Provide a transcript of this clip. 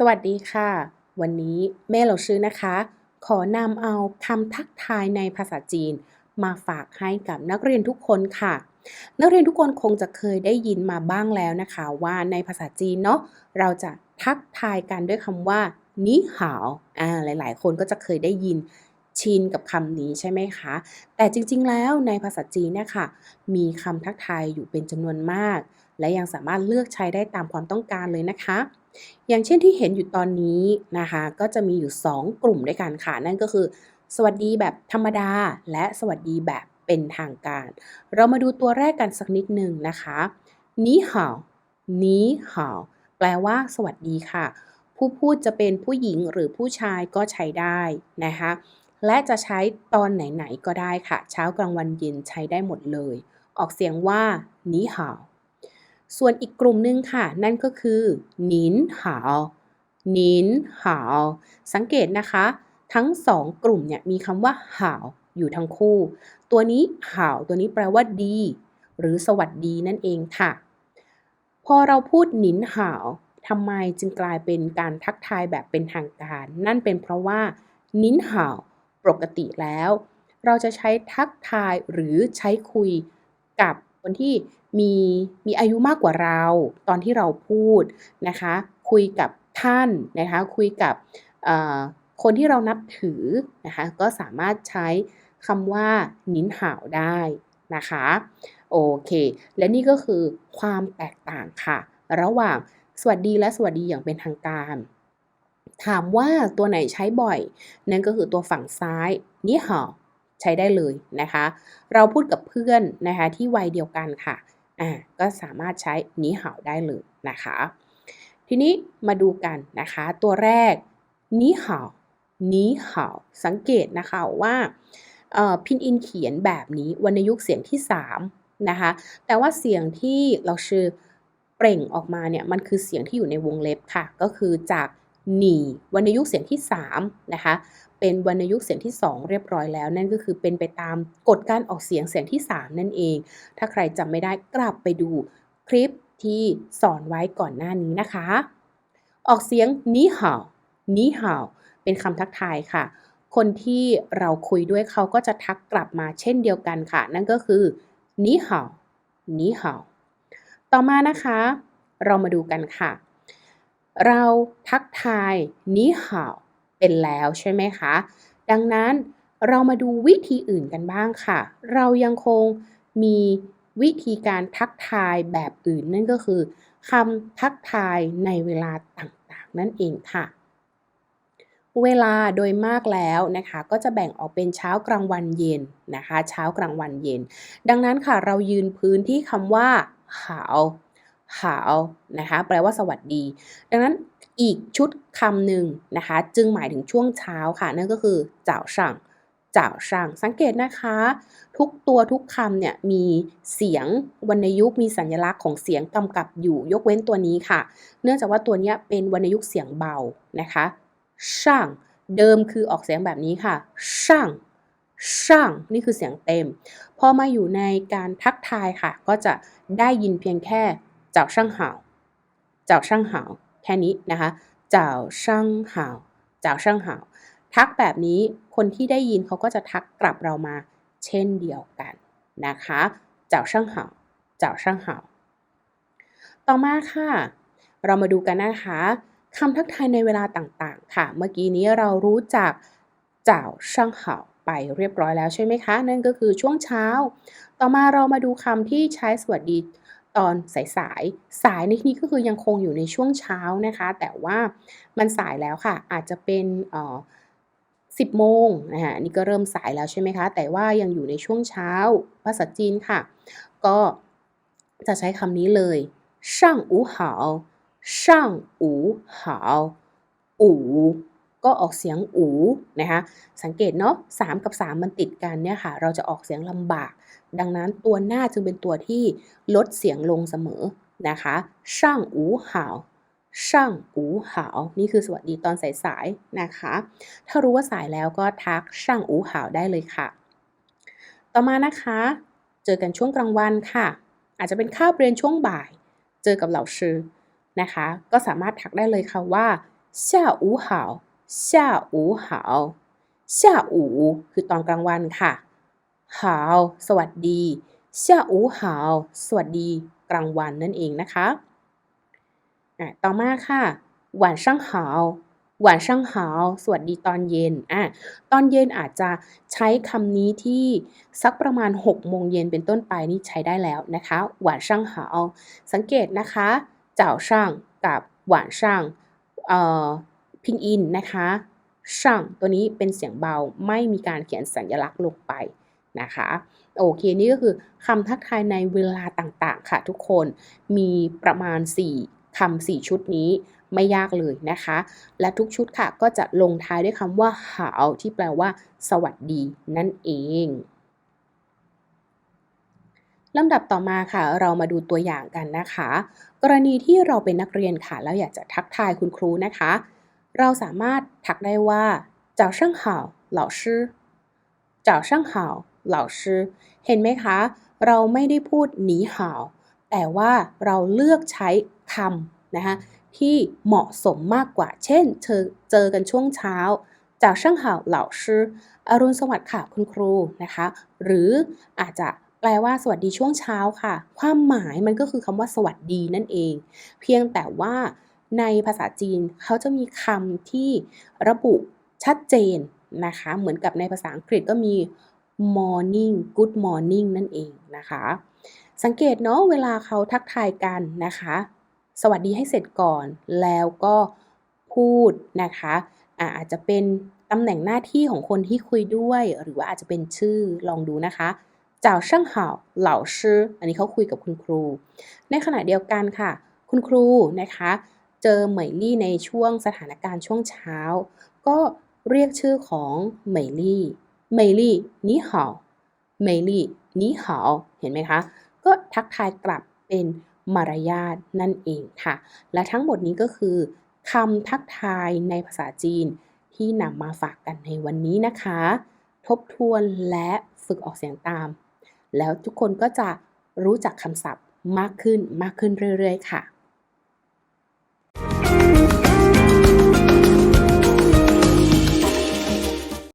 สวัสดีค่ะ วันนี้แม่เราชื่อนะคะ ขอนำเอาคำทักทายในภาษาจีน มาฝากให้กับนักเรียนทุกคนค่ะ นักเรียนทุกคนคงจะเคยได้ยินมาบ้างแล้วนะคะ ว่าในภาษาจีนเนาะเราจะทักทายกันด้วยคำว่านี่หาวอ่าหลาย ๆ คนก็จะเคยได้ยิน ชินกับคำนี้ใช่ไหมคะ แต่จริงๆแล้วในภาษาจีนเนี่ยค่ะ มีคำทักทายอยู่เป็นจำนวนมาก และยังสามารถเลือกใช้ได้ตามความต้องการเลยนะคะ อย่างเช่นที่เห็นอยู่ตอนนี้นะคะ ก็จะมีอยู่ 2 กลุ่มด้วยกันค่ะ นั่นก็คือ สวัสดีแบบธรรมดา และสวัสดีแบบเป็นทางการ เรามาดูตัวแรกกันสักนิดหนึ่งนะคะนี้ห่าวนี้ห่าวแปลว่า สวัสดีค่ะ ผู้พูดจะเป็นผู้หญิงหรือผู้ชายก็ใช้ได้นะคะ และจะใช้ตอนไหนๆก็ได้ค่ะ เช้ากลางวันเย็นใช้ได้หมดเลย ออกเสียงว่าหนีห่าวส่วนอีกกลุ่มหนึ่งค่ะ นั่นก็คือหนินหาวหนินหาวสังเกตนะคะ ทั้งสองกลุ่มเนี่ยมีคำว่าหาวอยู่ทั้งคู่ ตัวนี้หาวตัวนี้แปลว่าดี หรือสวัสดีนั่นเองค่ะ พอเราพูดหนินหาวทำไมจึงกลายเป็นการทักทายแบบเป็นทางการ นั่นเป็นเพราะว่านินหาว ปกติแล้ว เราจะใช้ทักทายหรือใช้คุยกับคนที่มีมีอายุมากกว่าเรา ตอนที่เราพูดนะคะ คุยกับท่านนะคะ คุยกับคนที่เรานับถือนะคะ ก็สามารถใช้คำว่านินห่าวได้นะคะ โอเค และนี่ก็คือความแตกต่างค่ะ ระหว่างสวัสดีและสวัสดีอย่างเป็นทางการ ถามว่าตัวไหนใช้บ่อย นั่นก็คือตัวฝั่งซ้ายนี่ห่าใช้ได้เลยนะคะ เราพูดกับเพื่อนนะคะที่วัยเดียวกันค่ะอ่าก็สามารถใช้นี้ห่าได้เลยนะคะ ทีนี้มาดูกันนะคะ ตัวแรกนี้ห่านี้ห่าสังเกตนะคะว่าพินอินเขียนแบบนี้วรรณยุกต์เสียงที่3นะคะแต่ว่าเสียงที่เราชื่อเปล่งออกมาเนี่ยมันคือเสียงที่อยู่ในวงเล็บค่ะ ก็คือจาก หนีวรรณยุกต์เสียงที่3นะคะเป็นวรรณยุกต์เสียงที่ 2 เรียบร้อยแล้ว นั่นก็คือเป็นไปตามกฎการออกเสียงเสียงที่ 3 นั่นเอง ถ้าใครจำไม่ได้กลับไปดูคลิปที่สอนไว้ก่อนหน้านี้นะคะ ออกเสียงนี้ห่าวนี้ห่าวเป็นคำทักทายค่ะ คนที่เราคุยด้วยเขาก็จะทักกลับมาเช่นเดียวกันค่ะ นั่นก็คือนี้ห่าวนี้ห่าวต่อมานะคะ เรามาดูกันค่ะ เราทักทายนี้ห่าวเป็นแล้วใช่ไหมคะ ดังนั้นเรามาดูวิธีอื่นกันบ้างค่ะ เรายังคงมีวิธีการทักทายแบบอื่นนั่นก็คือคำทักทายในเวลาต่างๆ นั่นเองค่ะ เวลาโดยมากแล้วนะคะ ก็จะแบ่งออกเป็นเช้ากลางวันเย็นนะคะ เช้ากลางวันเย็น ดังนั้นค่ะเรายืนพื้นที่คำว่าขาว ขาวนะคะแปลว่าสวัสดี ดังนั้นอีกชุดคำหนึ่งนะคะจึงหมายถึงช่วงเช้าค่ะ นั่นก็คือเจ้าช่างเจ้าช่างสังเกตนะคะ ทุกตัวทุกคำเนี่ยมีเสียงวรรณยุกมีสัญลักษณ์ของเสียงกำกับอยู่ยกเว้นตัวนี้ค่ะ เนื่องจากว่าตัวนี้เป็นวรรณยุกเสียงเบานะคะช่างเดิมคือออกเสียงแบบนี้ค่ะช่างช่างนี่คือเสียงเต็ม พอมาอยู่ในการทักทายค่ะ ก็จะได้ยินเพียงแค่ เจ้าช่างหาวเจ้าช่างหาวแค่นี้นะคะเจ้าช่างหาวเจ้าช่างหาวทักแบบนี้คนที่ได้ยินเขาก็จะทักกลับเรามา เช่นเดียวกันนะคะเจ้าช่างหาวเจ้าช่างหาวต่อมาค่ะ เรามาดูกันนะคะคำทักทายในเวลาต่างๆ ค่ะ เมื่อกี้นี้เรารู้จักเจ้าช่างหาวไปเรียบร้อยแล้วใช่ไหมคะ นั่นก็คือช่วงเช้า ต่อมาเรามาดูคำที่ใช้สวัสดี ตอนสายสายสายในที่นี้ก็คือยังคงอยู่ในช่วงเช้านะคะ แต่ว่ามันสายแล้วค่ะ อาจจะเป็นอ่อสิบโมงนะคะนี่ก็เริ่มสายแล้วใช่ไหมคะ แต่ว่ายังอยู่ในช่วงเช้า ภาษาจีนค่ะ ก็จะใช้คำนี้เลยช่างอูหาวช่างอูหาวอู ก็ออกเสียงอูนะคะ สังเกตเนาะ3กับ 3 มันติดกันเนี่ยค่ะ เราจะออกเสียงลำบาก ดังนั้นตัวหน้าจึงเป็นตัวที่ลดเสียงลงเสมอนะคะช่างอูหาวช่างอูหาวนี่คือสวัสดีตอนสายๆนะคะ ถ้ารู้ว่าสายแล้วก็ทักช่างอูหาวได้เลยค่ะ ต่อมานะคะ เจอกันช่วงกลางวันค่ะ อาจจะเป็นข้าวเรียนช่วงบ่าย เจอกับเหล่าชื่อนะคะ ก็สามารถทักได้เลยค่ะว่า 下午好 下午好下午คือตอนกลางวันค่ะหาวสวัสดี下午好สวัสดีกลางวันนั่นเองนะคะอ่ะต่อมาค่ะ晚上好晚上好สวัสดีตอนเย็นอ่ะตอนเย็นอาจจะใช้คำนี้ที่สักประมาณ6โมงเย็นเป็นต้นไปนี่ใช้ได้แล้วนะคะ晚上好สังเกตนะคะ早上กับ晚上เอ่อ พินอินนะคะช่างตัวนี้เป็นเสียงเบาไม่มีการเขียนสัญลักษณ์ลงไปนะคะโอเคนี่ก็คือคำทักทายในเวลาต่างๆ ค่ะทุกคนมีประมาณ 4คำ4ชุดนี้ไม่ยากเลยนะคะ และทุกชุดค่ะก็จะลงท้ายด้วยคำว่าหาวที่แปลว่า สวัสดีนั่นเองลำดับต่อมาค่ะ เรามาดูตัวอย่างกันนะคะ กรณีที่เราเป็นนักเรียนค่ะ แล้วอยากจะทักทายคุณครูนะคะ เราสามารถทักได้ว่า早上好老师早上好老师เห็นไหมคะ เราไม่ได้พูดหนีห่าว แต่ว่าเราเลือกใช้คำนะคะที่เหมาะสมมากกว่า เช่น เธอเจอกันช่วงเช้าจากช่างห่าวเหล่าชื่ออรุณสวัสดิ์ค่ะคุณครูนะคะ หรืออาจจะแปลว่าสวัสดีช่วงเช้าค่ะ ความหมายมันก็คือคำว่าสวัสดีนั่นเอง เพียงแต่ว่า ในภาษาจีนเขาจะมีคำที่ระบุชัดเจนนะคะ เหมือนกับในภาษาอังกฤษก็มี morning good morning นั่นเองนะคะ สังเกตเนาะเวลาเขาทักทายกันนะคะ สวัสดีให้เสร็จก่อน แล้วก็พูดนะคะอาอาจจะเป็นตำแหน่งหน้าที่ของคนที่คุยด้วย หรือว่าอาจจะเป็นชื่อลองดูนะคะเจ้าช่างห่าวเหล่าชื่ออันนี้เขาคุยกับคุณครู ในขณะเดียวกันค่ะ คุณครูนะคะ เจอเหมยลี่ในช่วงสถานการณ์ช่วงเช้า ก็เรียกชื่อของเหมยลี่เหมยลี่นี่หาเหมยลี่นี่หาเห็นไหมคะ ก็ทักทายกลับเป็นมารยาทนั่นเองค่ะ และทั้งหมดนี้ก็คือคำทักทายในภาษาจีนที่นำมาฝากกันในวันนี้นะคะ ทบทวนและฝึกออกเสียงตาม แล้วทุกคนก็จะรู้จักคำศัพท์มากขึ้นมากขึ้นเรื่อยๆ ค่ะ